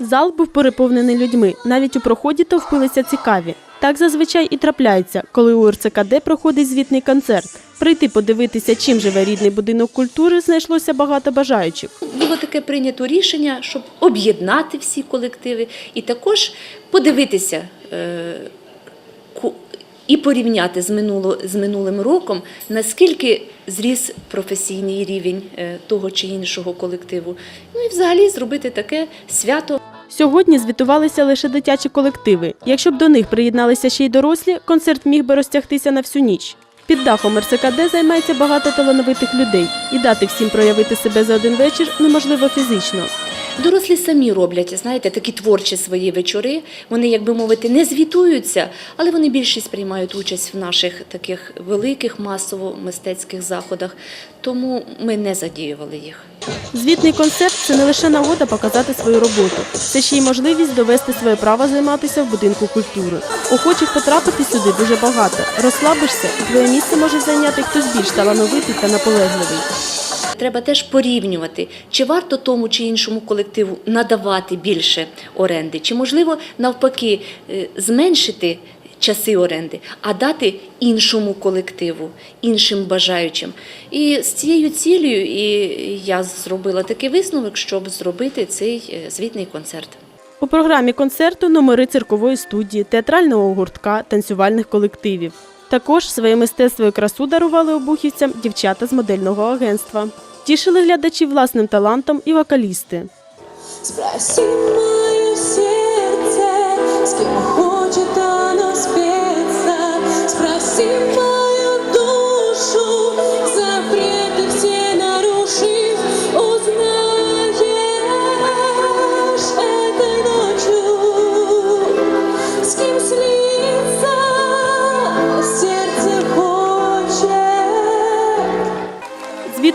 Зал був переповнений людьми. Навіть у проході товпилися цікаві. Так зазвичай і трапляється, коли у РЦКД проходить звітний концерт. Прийти подивитися, чим живе рідний будинок культури, знайшлося багато бажаючих. Було таке прийнято рішення, щоб об'єднати всі колективи і також подивитися е, і порівняти з, минуло, з минулим роком, наскільки зріс професійний рівень е, того чи іншого колективу. Ну і взагалі зробити таке свято. Сьогодні звітувалися лише дитячі колективи. Якщо б до них приєдналися ще й дорослі, концерт міг би розтягтися на всю ніч. Під дахом РЦКД займається багато талановитих людей, і дати всім проявити себе за один вечір неможливо фізично. Дорослі самі роблять, знаєте, такі творчі свої вечори. Вони, як би мовити, не звітуються, але вони більшість приймають участь в наших таких великих масово-мистецьких заходах. Тому ми не задіювали їх. Звітний концерт це не лише нагода показати свою роботу, це ще й можливість довести своє право займатися в будинку культури. Охочих потрапити сюди дуже багато. Розслабишся, твоє місце може зайняти хтось більш талановитий та наполегливий. Треба теж порівнювати, чи варто тому чи іншому колективу надавати більше оренди, чи можливо навпаки е, зменшити часи оренди, а дати іншому колективу, іншим бажаючим. І з цією цілею я зробила такий висновок, щоб зробити цей е, звітний концерт. У програмі концерту номери циркової студії, театрального гуртка, танцювальних колективів. Також своє мистецтво і красу дарували обухівцям дівчата з модельного агентства. Тішили глядачів власним талантом і вокалісти.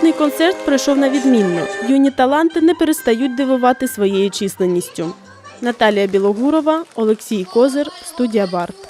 Звітний концерт пройшов на відмінно. Юні таланти не перестають дивувати своєю численністю. Наталія Білогурова, Олексій Козир, студія Барт.